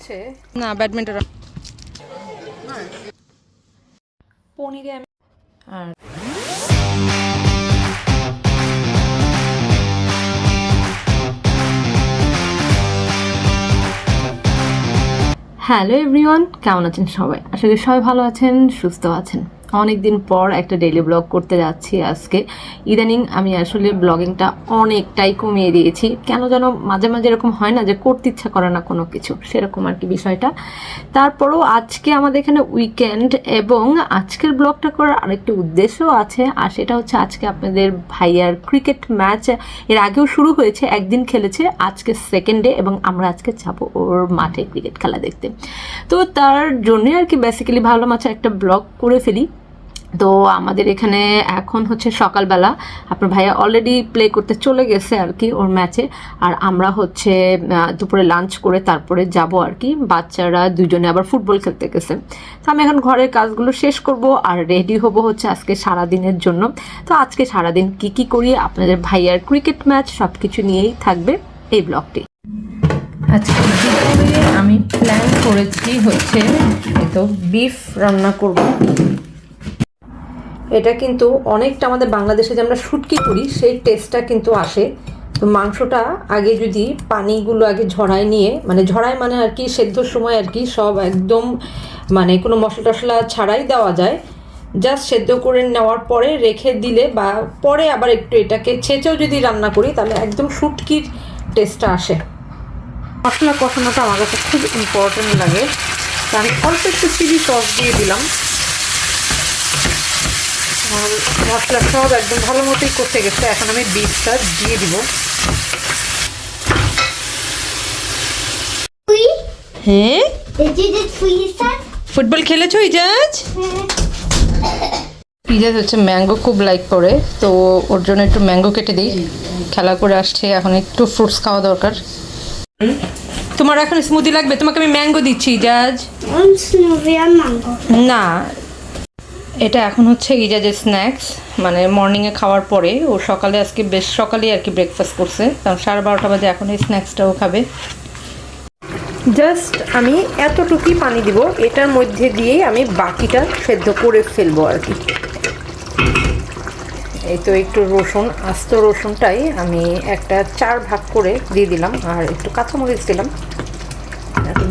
হচ্ছে। না ব্যাডমিন্টন। পনিরে আমি আর হ্যালো এভরিওয়ান কেমন আছেন সবাই? আশা করি সবাই ভালো আছেন সুস্থ আছেন। অনেক দিন পর একটা ডেইলি ব্লগ করতে যাচ্ছি আজকে। ইদানিং আমি আসলে ব্লগিংটা অনেকটাই কমিয়ে দিয়েছি। কেন যেন মাঝে মাঝে এরকম হয় না যে করতে ইচ্ছা করে না কোনো কিছু, সেরকম আর কি বিষয়টা। তারপরেও আজকে আমাদের এখানে উইকেন্ড এবং আজকের ব্লগটা করার আরেকটি উদ্দেশ্য আছে, আর সেটা হচ্ছে আজকে আপনাদের ভাইয়ার ক্রিকেট ম্যাচ এর আগেও শুরু হয়েছে, একদিন খেলেছে, আজকে সেকেন্ড ডে এবং আমরা আজকে যাব ওর মাঠে ক্রিকেট খেলা দেখতে। তো তার জন্যই আর কি বেসিক্যালি ভাবলাম আচ্ছা একটা ব্লগ করে ফেলি। তো আমাদের এখানে এখন হচ্ছে সকালবেলা আপনার ভাইয়া অলরেডি প্লে করতে চলে গেছে আর কি ওর ম্যাচে আর আমরা হচ্ছে দুপুরে লাঞ্চ করে তারপরে যাব আর কি। বাচ্চারা দুজনে আবার ফুটবল খেলতে গেছে। তো আমি এখন ঘরের কাজগুলো শেষ করব আর রেডি হব হচ্ছে আজকে সারা দিনের জন্য। তো আজকে সারাদিন কি কি করি, আপনাদের ভাইয়ার ক্রিকেট ম্যাচ সব কিছু নিয়েই থাকবে এই ব্লগটি আজকে আমি প্ল্যান করেছি হচ্ছে তো বিফ রান্না করব। এটা কিন্তু অনেকটা আমাদের বাংলাদেশে যে আমরা শুটকি করি, সেই টেস্টটা কিন্তু আসে। তো মাংসটা আগে যদি পানিগুলো আগে ঝরায় নিয়ে মানে ঝরায় মানে আর কি সেদ্ধর সময় আর কি সব একদম মানে কোনো মশলা টশলা ছাড়াই দেওয়া যায়। জাস্ট সেদ্ধ করে নেওয়ার পরে রেখে দিলে বা পরে আবার একটু এটাকে ছেঁচেও যদি রান্না করি, তাহলে একদম শুটকির টেস্টটা আসে। মশলা কষানোটা আমার কাছে খুব ইম্পর্টেন্ট লাগে। আমি অল্প একটু চিলি সস দিয়ে দিলাম। আমার মশলা সব একদম ভালো মতোই করতে গেছে। এখন আমি বিফটা দিয়ে দিব। হ্যাঁ? ফুটবল খেলেছো ইজাজ? ইজাজ হচ্ছে ম্যাঙ্গো খুব লাইক করে তো ওর জন্য একটু ম্যাঙ্গো কেটে দিই। খেলা করে আসছে এখন একটু ফ্রুটস খাওয়া দরকার। তোমার এখন স্মুদি লাগবে? তোমাকে আমি ম্যাঙ্গো দিচ্ছি ইজাজ. না এটা এখন হচ্ছে ইজাজের স্ন্যাক্স মানে মর্নিংয়ে খাওয়ার পরে। ও সকালে আজকে বেশ সকালে আর কি ব্রেকফাস্ট করছে। কারণ সাড়ে বারোটা বাজে এখন এই স্ন্যাক্সটাও খাবে। জাস্ট আমি এতটুকুই পানি দিব এটার মধ্যে দিয়েই আমি বাকিটা সেদ্ধ করে ফেলব আর কি। এই তো একটু রসুন আস্ত রসুনটাই আমি একটা চার ভাগ করে দিয়ে দিলাম আর একটু কাঁচামরিচ দিলাম।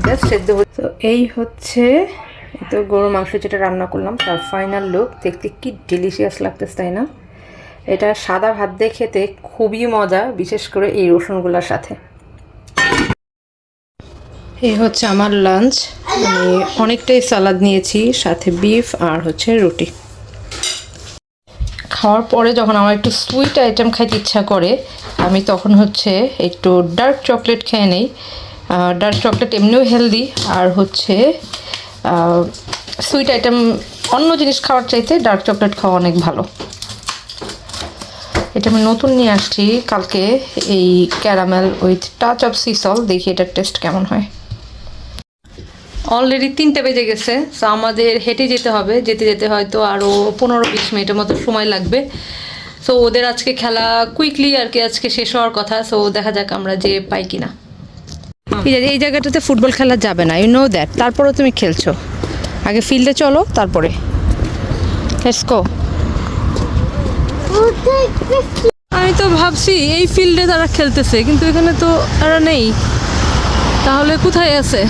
জাস্ট সেদ্ধ হচ্ছে তো এই হচ্ছে তো গরু মাংস যেটা রান্না করলাম, তার ফাইনাল লুক দেখতে কি ডেলিশিয়াস লাগতেছে, তাই না? এটা সাদা ভাত দিয়ে খেতে খুবই মজা, বিশেষ করে এই রসুনগুলোর সাথে। এই হচ্ছে আমার লাঞ্চ আমি অনেকটাই সালাদ নিয়েছি, সাথে বিফ আর হচ্ছে রুটি। খাওয়ার পরে যখন আমার একটু সুইট আইটেম খাইতে ইচ্ছা করে, আমি তখন হচ্ছে একটু ডার্ক চকলেট খেয়ে নেই। ডার্ক চকলেট এমনিও হেলদি আর হচ্ছে সুইট আইটেম অন্য জিনিস খাওয়ার চাইতে ডার্ক চকলেট খাওয়া অনেক ভালো। এটা আমি নতুন নিয়ে আসছি, কালকে এই caramel with touch of sea salt দেখি এটার টেস্ট কেমন হয়। অলরেডি তিনটে বেজে গেছে তো আমাদের হেঁটে যেতে হবে, যেতে যেতে হয়তো আরও পনেরো বিশ মিনিটের মতো সময় লাগবে। সো ওদের আজকে খেলা কুইকলি আর কি, আজকে শেষ হওয়ার কথা সো দেখা যাক আমরা যে পাই কিনা। এই জায়গাটাতে ফুটবল খেলা যাবে না ইউ নো দ্যাট তারপরেও তুমি খেলছো। আগে ফিল্ডে চলো তারপরে। Let's go. আমি তো ভাবছি এই ফিল্ডে তারা খেলতেছে কিন্তু এখানে তো তারা নেই। তাহলে কোথায় আছে?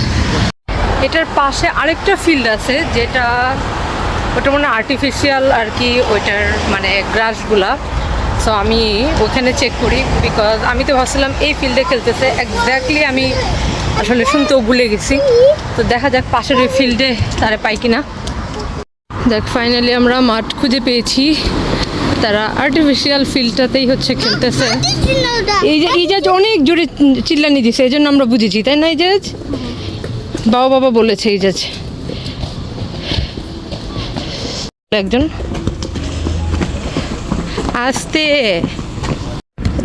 এটার পাশে আরেকটা ফিল্ড আছে যেটা ওটা মানে আর্টিফিশিয়াল আর কি ওইটার মানে গ্রাসগুলা সো আমি ওখানে চেক করি বিকজ আমি তো ভাবছিলাম এই ফিল্ডে খেলতেছে। এক্স্যাক্টলি আমি আসলে শুনতেও ভুলে গেছি। তো দেখা যাক পাশের ওই ফিল্ডে তারা পাই কিনা। দেখ ফাইনালি আমরা মাঠ খুঁজে পেয়েছি। তারা আর্টিফিশিয়াল ফিল্ডটাতেই হচ্ছে খেলতেছে? এই যে ইজাজ অনেক জোরে চিল্লানি দিছে, এই জন্য আমরা বুঝেছি, তাই না এই ইজাজ? বাবা বাবা বলেছে এই ইজাজ। একজন আসতে।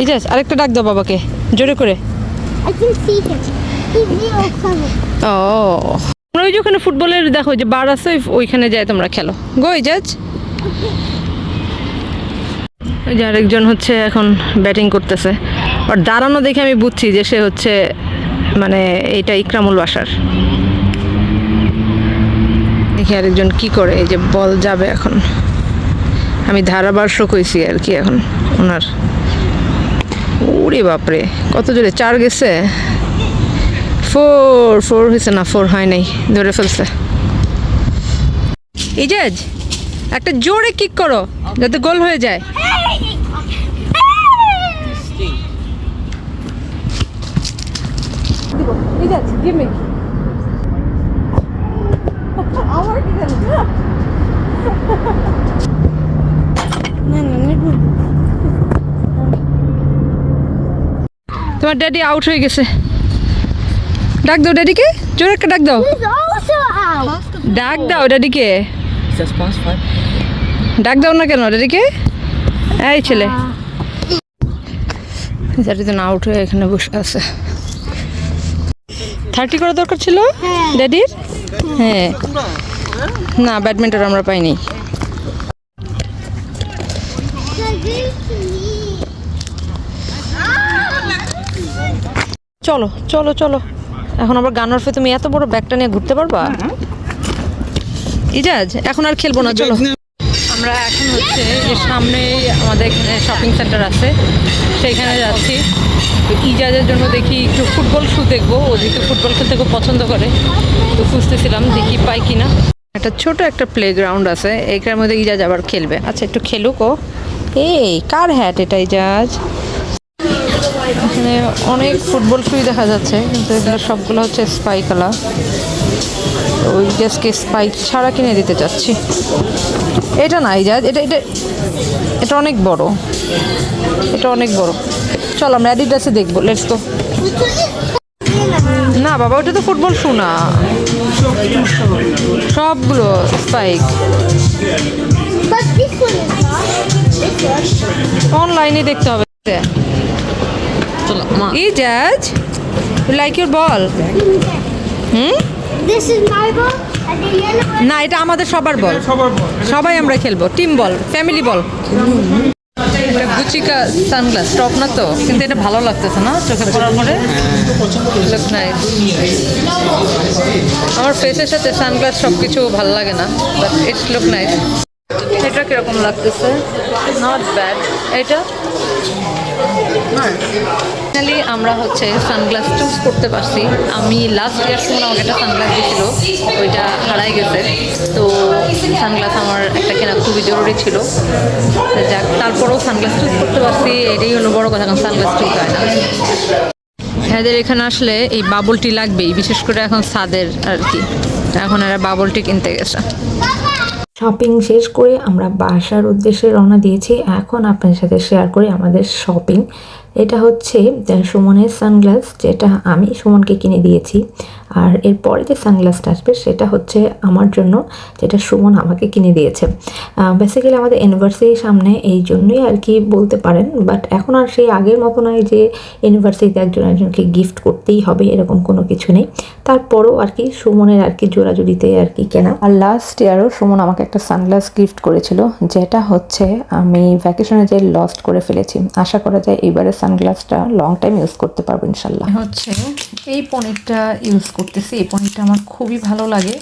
ইজাজ আরেকটা ডাক দাও বাবাকে জোরে করে. ও। তোমরা ওই যে ওখানে ফুটবলের দেখো যে বার আছে ওইখানে যায় তোমরা খেলো। গো ইজাজ ওই যে আরেকজন হচ্ছে এখন ব্যাটিং করতেছে। আর দাঁড়ানো দেখে আমি বুঝছি যে সে হচ্ছে মানে এইটা ইকরামুল বাসার। দেখি আরেকজন কি করে এই যে বল যাবে এখন। আমি ধারাভাষ্য কইছি আর কি এখন ওনার। ওরে বাপরে কত জোরে চার গেছে? ফোর ফোর হয়েছে না ফোর হয় নাই ধরে ফেলছে। ইজাজ একটা জোরে কিক করো যাতে গোল হয়ে যায়। ইজাজ গিভ মি তোমার ড্যাডি আউট হয়ে গেছে। ডাক দাও ড্যাডিকে জোরে একটা ডাক দাও. ডাক দাও ড্যাডিকে ডাক দাও না কেন ড্যাডিকে এই ছেলে। চারিজন আউট হয়ে এখানে বসে আছে। থার্টি করা দরকার ছিল ড্যাডির হ্যাঁ। না ব্যাডমিন্টন আমরা পাইনি। চলো চলো চলো। এখন আবার গানার ফে তুমি এত বড় ব্যাগটা নিয়ে ঘুরতে পারবা? ইজাজ, এখন আর খেলব না, চলো। আমরা এখন হচ্ছে যে সামনেই আমাদের এখানে শপিং সেন্টার আছে। সেইখানে যাচ্ছি। ইজাজের জন্য দেখি একটু ফুটবল শু দেখব। ও যেহেতু ফুটবল খেলতে খুব পছন্দ করে, তো খুঁজতেছিলাম দেখি পাই কিনা। একটা ছোট একটা প্লে গ্রাউন্ড আছে, এইটার মধ্যে ইজাজ আবার খেলবে। আচ্ছা একটু খেলুক ও। এই, কার হ্যাট এটা ইজাজ? এখানে অনেক ফুটবল শুই দেখা যাচ্ছে কিন্তু এগুলো সবগুলো হচ্ছে স্পাইকালা ওই জাস্টকে স্পাইক ছাড়া কিনে দিতে চাচ্ছি। এটা নাই যা এটা এটা এটা অনেক বড়। এটা অনেক বড়। চল আমরা অ্যাডিডাসে দেখব লেটস তো না বাবা ওটা তো ফুটবল শু না। সবগুলো spike But this one is দেখতে হবে like your ball hmm This is my ball, and the yellow one. না এটা আমাদের সবার বল সবাই আমরা খেলব টিম বল ফ্যামিলি বল এটা গুচিকা সানগ্লাস টপ না তো? কিন্তু এটা ভালো লাগতেছে না চোখে পড়ার পরে? Look nice. আমার ফেসের সাথে সানগ্লাস সব কিছু ভালো লাগে না বাট ইটস লুক নাইস এটা কীরকম লাগতেছে? নট ব্যাড এটা? ফাইনালি আমরা হচ্ছে সানগ্লাস চুজ করতে পারছি। আমি লাস্ট ইয়ার সময় আমাকে একটা সানগ্লাস দিয়েছিল ওইটা হারাই গেছে। তো সানগ্লাস আমার একটা কেনা খুবই জরুরি ছিল। যাক তারপরেও সানগ্লাস চুজ করতে পারছি এটাই হলো বড় কথা কারণ সানগ্লাস চুজ হয় না। এদের এখানে আসলে এই বাবলটি লাগবেই বিশেষ করে এখন সাদের আর কি। এখন এরা বাবলটি কিনতে গেছে। শপিং শেষ করে আমরা বাসার উদ্দেশ্যে রওনা দিয়েছি। এখন আপনাদের সাথে শেয়ার করি আমাদের শপিং এটা হচ্ছে সুমনের সানগ্লাস যেটা আমি সুমনকে কিনে দিয়েছি। আর এরপরে যে সানগ্লাসটা আসবে, সেটা হচ্ছে আমার জন্য, যেটা সুমন আমাকে কিনে দিয়েছে। বেসিক্যালি আমাদের অ্যানিভার্সারির সামনে, এই জন্যই আর কি বলতে পারেন। বাট এখন আর সেই আগের মতো নয় যে ইউনিভার্সিটিতে একজন একজনকে গিফট করতেই হবে, এরকম কোনো কিছু নেই। তারপরও আর কি সুমনের আর কি জোড়াজুড়িতে আর কি কেনা। আর লাস্ট ইয়ারও সুমন আমাকে একটা সানগ্লাস গিফট করেছিল যেটা হচ্ছে আমি ভ্যাকেশনে যে লস্ট করে ফেলেছি। আশা করা যায় এবারে সানগ্লাসটা লং টাইম ইউজ করতে পারব ইনশাল্লাহ। হচ্ছে এই পনিরটা ইউজ করতেছি এই পনিরটা আমার খুবই ভালো লাগে।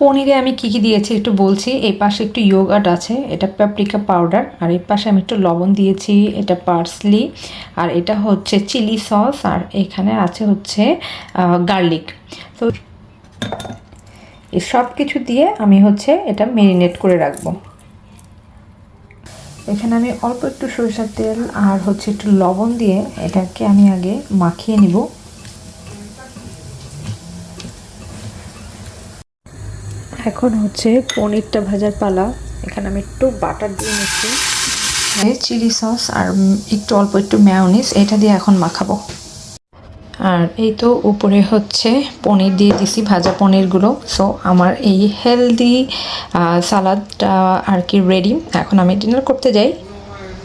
পনিরে আমি কী কী দিয়েছি একটু বলছি। এই পাশে একটু ইয়োগাট আছে, এটা প্যাপ্রিকা পাউডার আর এই পাশে আমি একটু লবণ দিয়েছি, এটা পার্সলি আর এটা হচ্ছে চিলি সস আর এখানে আছে হচ্ছে গার্লিক তো এই সব কিছু দিয়ে আমি হচ্ছে এটা মেরিনেট করে রাখব। এখানে আমি অল্প একটু সরিষার তেল আর হচ্ছে একটু লবণ দিয়ে এটাকে আমি আগে মাখিয়ে নিব। এখন হচ্ছে পনিরটা ভাজার পালা। এখানে আমি একটু বাটার দিয়ে নিচ্ছি। চিলি সস আর একটু অল্প একটু ম্যাওনিস এটা দিয়ে এখন মাখাবো। আর এই তো উপরে হচ্ছে পনির দিয়ে দিছি ভাজা পনিরগুলো। সো আমার এই হেলদি সালাদটা আর কি রেডি এখন আমি ডিনার করতে যাই।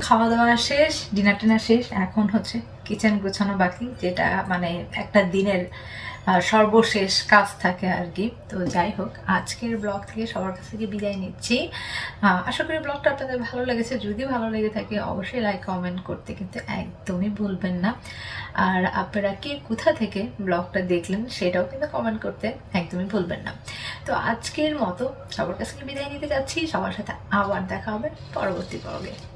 খাওয়া দাওয়া শেষ ডিনার টিনার শেষ। এখন হচ্ছে কিচেন গোছানো বাকি যেটা মানে একটা দিনের সর্বশেষ কাজ থাকে আর কি। তো যাই হোক, আজকের ব্লগ থেকে সবার কাছ থেকে বিদায় নিচ্ছি। আশা করি ব্লগটা আপনাদের ভালো লেগেছে। যদি ভালো লেগে থাকে, অবশ্যই লাইক কমেন্ট করতে কিন্তু একদমই ভুলবেন না। আর আপনারা কে কোথা থেকে ব্লগটা দেখলেন, সেটাও কিন্তু কমেন্ট করতে একদমই ভুলবেন না। তো আজকের মতো সবার কাছ থেকে বিদায় নিতে যাচ্ছি। সবার সাথে আবার দেখা হবে পরবর্তী বাই